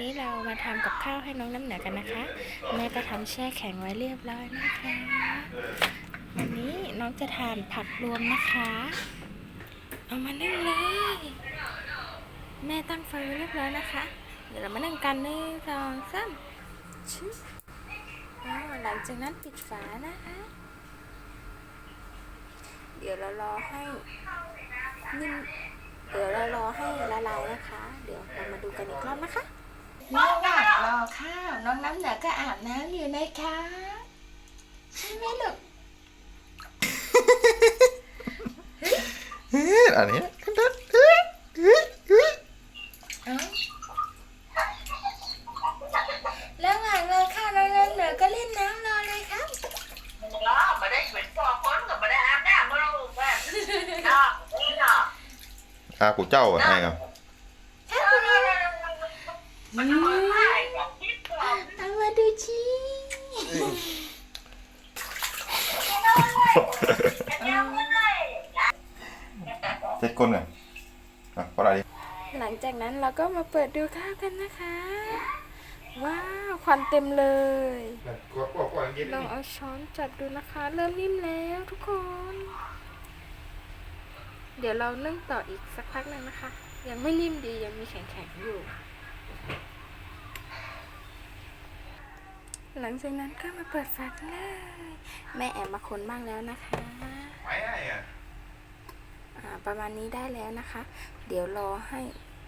นี้เรามาทำกับข้าวให้น้องน้ำเหนือกันนะคะ แม่ก็ทำแช่แข็งไว้เรียบร้อยนะคะ วันนี้น้องจะทานผักรวมนะคะ เอามานึ่งเลย แม่ตั้งไฟไว้เรียบร้อยนะคะ เดี๋ยวเรามานึ่งกันหนึ่งสองสามชึบอ้าวหลังจากนั้นปิดฝานะคะ เดี๋ยวเรารอให้นิ่มเดี๋ยวเรารอให้ละลายนะคะ เดี๋ยวเรามาดูกันอีกรอบนะคะ ระหว่างรอข้าวน้องน้ำเหนือก็อาบน้ำอยู่นะคะใช่ไหมลูกเฮ้ยอันนี้เฮ้ยเฮ้ยเฮ้ยเอ้าระหว่างรอข้าวน้องน้ำเหนือก็เล่นน้ำรอเลยครับ đó mà đây chuyển qua con rồi mà đây ăn đã mà đâu mà đó đi nào อากูเจ้าอะไงครับ เอามาดูชี anh em ơi เช็ดก้นก่อนอะเพราะอะไรดิหลังจากนั้นเราก็มาเปิดดูข้าวกันนะคะ ว้าวควันเต็มเลยลองเอาช้อนจับดูนะคะ เริ่มนิ่มแล้วทุกคน เดี๋ยวเรานึ่งต่ออีกสักพักหนึ่งนะคะ ยังไม่นิ่มดียังมีแข็งๆอยู่ หลังจากนั้นก็มาเปิดฝากันเลย แม่แอบมาคนบ้างแล้วนะคะไม่ได้อะอ่าประมาณนี้ได้แล้วนะคะ เดี๋ยวรอให้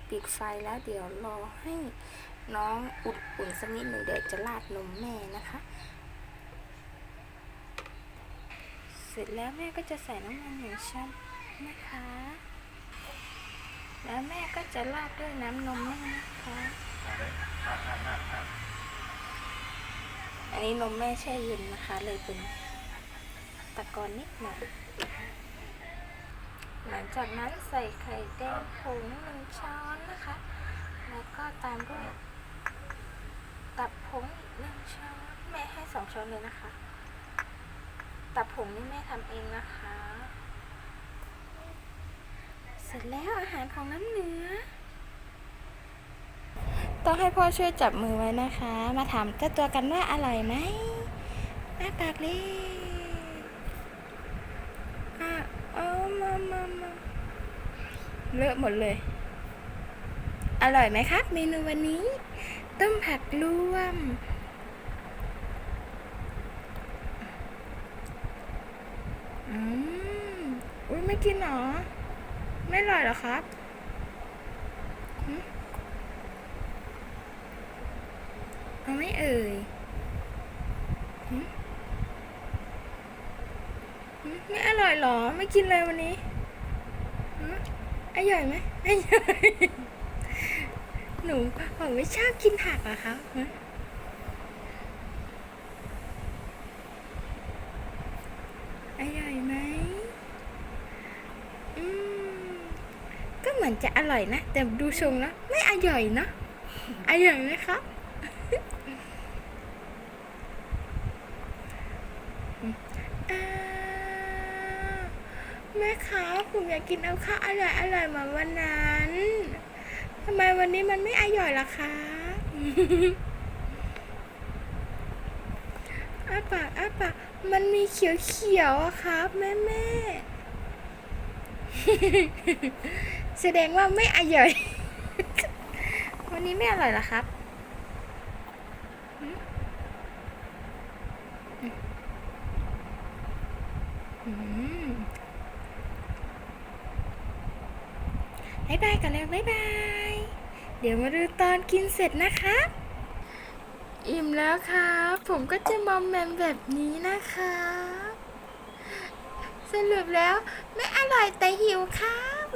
ปิดไฟแล้ว เดี๋ยวรอให้น้องอุ่นๆสักนิดหนึ่งเดี๋ยวจะราดนมแม่นะคะ เสร็จแล้วแม่ก็จะใส่น้ำมันหนึ่งช้อนนะคะ แล้วแม่ก็จะราดด้วยน้ำนมแม่นะคะ อันนี้นมแม่แช่เย็นนะคะ เลยเป็นตะกอนนิดหน่อยหลังจากนั้นใส่ไข่แดงผงหนึ่งช้อนนะคะ แล้วก็ตามด้วยตับผงอีกหนึ่งช้อนแม่ให้สองช้อนเลยนะคะ ตับผงนี่แม่ทำเองนะคะ เสร็จแล้วอาหารของน้ำเนื้อ ต้องให้พ่อช่วยจับมือไว้นะคะ มาถามเจ้าตัวกันว่าอร่อยไหมอ้าปากเลยอะเอามามามาเลอะหมดเลย อร่อยไหมครับ เมนูวันนี้ ต้มผักรวมอืมอุ้ยไม่กินเหรอ ไม่อร่อยเหรอครับหึ เอาไม่เอ่ยไม่อร่อยเหรอ ไม่กินเลยวันนี้หึอร่อยไหมอร่อยหนูผมไม่ชอบกินผักเหรอคะอร่อยไหมอืม ก็เหมือนจะอร่อยนะ แต่ดูทรงแล้วไม่อร่อยนะอร่อยไหมครับ แม่คะผมอยากกินเอาข้าวอร่อยอร่อยมือนวันนั้นทำไมวันนี้มันไม่อร่อยล่ะคะอ้าปากอ้าปากมันมีเขียวเขียวอะครับแม่แม่แสดงว่าไม่อร่อย วันนี้ไม่อร่อยเหรอครับ อืม บายบายกันแล้วบายบาย เดี๋ยวมาดูตอนกินเสร็จนะคะอิ่มแล้วครับ ผมก็จะมอมแมมแบบนี้นะคะสรุปแล้วไม่อร่อยแต่หิวครับ